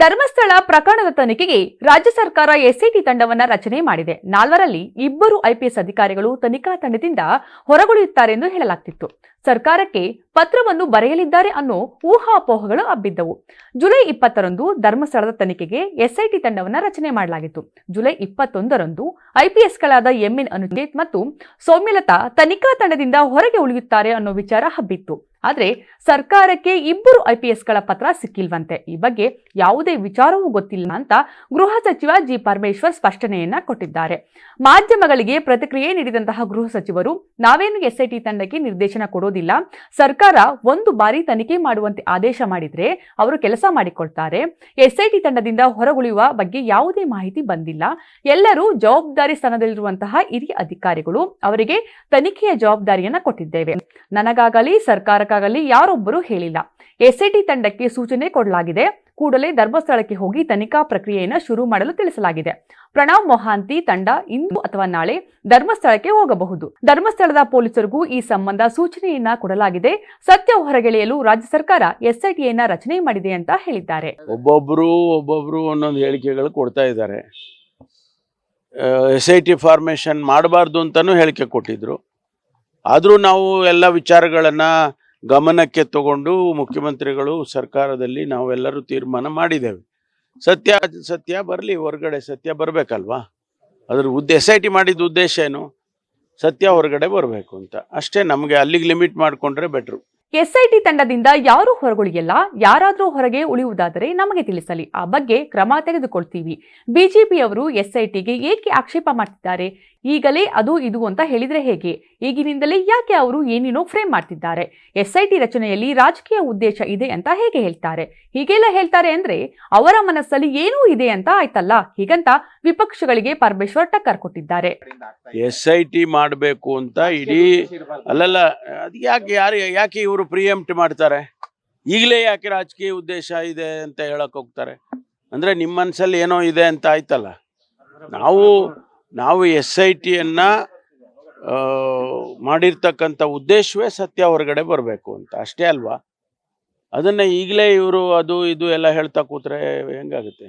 ಧರ್ಮಸ್ಥಳ ಪ್ರಕರಣದ ತನಿಖೆಗೆ ರಾಜ್ಯ ಸರ್ಕಾರ ಎಸ್ಐಟಿ ತಂಡವನ್ನ ರಚನೆ ಮಾಡಿದೆ. ನಾಲ್ವರಲ್ಲಿ ಇಬ್ಬರು ಐಪಿಎಸ್ ಅಧಿಕಾರಿಗಳು ತನಿಖಾ ತಂಡದಿಂದ ಹೊರಗುಳಿಯುತ್ತಾರೆ ಎಂದು ಹೇಳಲಾಗ್ತಿತ್ತು. ಸರ್ಕಾರಕ್ಕೆ ಪತ್ರವನ್ನು ಬರೆಯಲಿದ್ದಾರೆ ಅನ್ನೋ ಊಹಾಪೋಹಗಳು ಹಬ್ಬಿದ್ದವು. ಜುಲೈ ಇಪ್ಪತ್ತರಂದು ಧರ್ಮಸ್ಥಳದ ತನಿಖೆಗೆ ಎಸ್ಐಟಿ ತಂಡವನ್ನ ರಚನೆ ಮಾಡಲಾಗಿತ್ತು. ಜುಲೈ ಇಪ್ಪತ್ತೊಂದರಂದು ಐಪಿಎಸ್ಗಳಾದ ಎಂಎನ್ ಅನುಜೇತ್ ಮತ್ತು ಸೌಮ್ಯಲತಾ ತನಿಖಾ ತಂಡದಿಂದ ಹೊರಗೆ ಉಳಿಯುತ್ತಾರೆ ಅನ್ನೋ ವಿಚಾರ ಹಬ್ಬಿತ್ತು. ಆದ್ರೆ ಸರ್ಕಾರಕ್ಕೆ ಇಬ್ಬರು ಐಪಿಎಸ್ಗಳ ಪತ್ರ ಸಿಕ್ಕಿಲ್ವಂತೆ. ಈ ಬಗ್ಗೆ ಯಾವುದೇ ವಿಚಾರವೂ ಗೊತ್ತಿಲ್ಲ ಅಂತ ಗೃಹ ಸಚಿವ ಜಿ ಪರಮೇಶ್ವರ್ ಸ್ಪಷ್ಟನೆಯನ್ನ ಕೊಟ್ಟಿದ್ದಾರೆ. ಮಾಧ್ಯಮಗಳಿಗೆ ಪ್ರತಿಕ್ರಿಯೆ ನೀಡಿದಂತಹ ಗೃಹ ಸಚಿವರು, ನಾವೇನು ಎಸ್ಐಟಿ ತಂಡಕ್ಕೆ ನಿರ್ದೇಶನ ಕೊಡೋದಿಲ್ಲ, ಸರ್ಕಾರ ಒಂದು ಬಾರಿ ತನಿಖೆ ಮಾಡುವಂತೆ ಆದೇಶ ಮಾಡಿದ್ರೆ ಅವರು ಕೆಲಸ ಮಾಡಿಕೊಳ್ತಾರೆ, ಎಸ್ಐಟಿ ತಂಡದಿಂದ ಹೊರಗುಳಿಯುವ ಬಗ್ಗೆ ಯಾವುದೇ ಮಾಹಿತಿ ಬಂದಿಲ್ಲ, ಎಲ್ಲರೂ ಜವಾಬ್ದಾರಿ ಸ್ಥಾನದಲ್ಲಿರುವಂತಹ ಹಿರಿಯ ಅಧಿಕಾರಿಗಳು ಅವರಿಗೆ ತನಿಖೆಯ ಜವಾಬ್ದಾರಿಯನ್ನ ಕೊಟ್ಟಿದ್ದೇವೆ. ನನಗಾಗಲಿ ಸರ್ಕಾರಕ್ಕಾಗಲಿ ಯಾರೊಬ್ಬರೂ ಹೇಳಿಲ್ಲ. ಎಸ್ಐಟಿ ತಂಡಕ್ಕೆ ಸೂಚನೆ ಕೊಡಲಾಗಿದೆ. ಕೂಡಲೇ ಧರ್ಮಸ್ಥಳಕ್ಕೆ ಹೋಗಿ ತನಿಖಾ ಪ್ರಕ್ರಿಯೆಯನ್ನು ಶುರು ಮಾಡಲು ತಿಳಿಸಲಾಗಿದೆ. ಪ್ರಣವ್ ಮೊಹಾಂತಿ ತಂಡ ಇಂದು ಅಥವಾ ನಾಳೆ ಧರ್ಮಸ್ಥಳಕ್ಕೆ ಹೋಗಬಹುದು. ಧರ್ಮಸ್ಥಳದ ಪೊಲೀಸರಿಗೂ ಈ ಸಂಬಂಧ ಸೂಚನೆಯನ್ನ ಕೊಡಲಾಗಿದೆ. ಸತ್ಯ ಹೊರಗೆಳೆಯಲು ರಾಜ್ಯ ಸರ್ಕಾರ ಎಸ್ಐಟಿಯನ್ನ ರಚನೆ ಮಾಡಿದೆ ಅಂತ ಹೇಳಿದ್ದಾರೆ. ಒಬ್ಬೊಬ್ಬರು ಒಬ್ಬೊಬ್ರು ಒಂದೊಂದು ಹೇಳಿಕೆಗಳು ಕೊಡ್ತಾ ಇದ್ದಾರೆ. ಎಸ್ ಐ ಫಾರ್ಮೇಷನ್ ಮಾಡಬಾರ್ದು ಅಂತಲೂ ಹೇಳಿಕೆ ಕೊಟ್ಟಿದ್ರು. ಆದರೂ ನಾವು ಎಲ್ಲ ವಿಚಾರಗಳನ್ನು ಗಮನಕ್ಕೆ ತಗೊಂಡು ಮುಖ್ಯಮಂತ್ರಿಗಳು ಸರ್ಕಾರದಲ್ಲಿ ನಾವೆಲ್ಲರೂ ತೀರ್ಮಾನ ಮಾಡಿದ್ದೇವೆ. ಸತ್ಯ ಸತ್ಯ ಬರಲಿ, ಹೊರಗಡೆ ಸತ್ಯ ಬರಬೇಕಲ್ವಾ? ಅದ್ರ ಉದ್ದ ಎಸ್ ಐ ಟಿ ಮಾಡಿದ ಉದ್ದೇಶ ಏನು? ಸತ್ಯ ಹೊರಗಡೆ ಬರಬೇಕು ಅಂತ. ಅಷ್ಟೇ ನಮಗೆ ಅಲ್ಲಿಗೆ ಲಿಮಿಟ್ ಮಾಡಿಕೊಂಡ್ರೆ ಬೆಟ್ರು ಎಸ್ಐಟಿ ತಂಡದಿಂದ ಯಾರೂ ಹೊರಗುಳಿಯಲ್ಲ, ಯಾರಾದರೂ ಹೊರಗೆ ಉಳಿಯುವುದಾದರೆ ನಮಗೆ ತಿಳಿಸಲಿ. ಆ ಬಗ್ಗೆ ಕ್ರಮ ತೆಗೆದುಕೊಳ್ತೀವಿ. ಬಿಜೆಪಿಯವರು ಎಸ್ಐಟಿಗೆ ಏಕೆ ಆಕ್ಷೇಪ ಮಾಡ್ತಿದ್ದಾರೆ? ಈಗಲೇ ಅದು ಇದು ಅಂತ ಹೇಳಿದ್ರೆ ಹೇಗೆ? ಈಗಿನಿಂದಲೇ ಯಾಕೆ ಅವರು ಏನೇನೋ ಫ್ರೇಮ್ ಮಾಡ್ತಿದ್ದಾರೆ? ಎಸ್ಐಟಿ ರಚನೆಯಲ್ಲಿ ರಾಜಕೀಯ ಉದ್ದೇಶ ಇದೆ ಅಂತ ಹೇಗೆ ಹೇಳ್ತಾರೆ? ಹೀಗೆಲ್ಲ ಹೇಳ್ತಾರೆ ಅಂದ್ರೆ ಅವರ ಮನಸ್ಸಲ್ಲಿ ಏನೂ ಇದೆ ಅಂತ ಆಯ್ತಲ್ಲ? ಹೀಗಂತ ವಿಪಕ್ಷಗಳಿಗೆ ಪರಮೇಶ್ವರ್ ಟಕ್ಕರ್ ಕೊಟ್ಟಿದ್ದಾರೆ. ಎಸ್ಐಟಿ ಮಾಡಬೇಕು ಅಂತ ಇಡೀ ಅಲ್ಲಲ್ಲ ಯಾಕೆ ಯಾರು, ಯಾಕೆ ಇವರು ಪ್ರಿಯಂಪ್ಟ್ ಮಾಡ್ತಾರೆ. ಈಗಲೇ ಯಾಕೆ ರಾಜಕೀಯ ಉದ್ದೇಶ ಇದೆ ಅಂತ ಹೇಳಕ್ಕೆ ಹೋಗ್ತಾರೆ. ಅಂದರೆ ನಿಮ್ಮ ಮನಸ್ಸಲ್ಲಿ ಏನೋ ಇದೆ ಅಂತ ಆಯ್ತಲ್ಲ. ನಾವು ನಾವು ಎಸ್ ಐ ಟಿಯನ್ನು ಮಾಡಿರ್ತಕ್ಕಂಥ ಉದ್ದೇಶವೇ ಸತ್ಯ ಹೊರಗಡೆ ಬರಬೇಕು ಅಂತ. ಅಷ್ಟೇ ಅಲ್ವಾ? ಅದನ್ನು ಈಗಲೇ ಇವರು ಅದು ಇದು ಎಲ್ಲ ಹೇಳ್ತಾ ಕೂತ್ರೆ ಹೆಂಗಾಗುತ್ತೆ?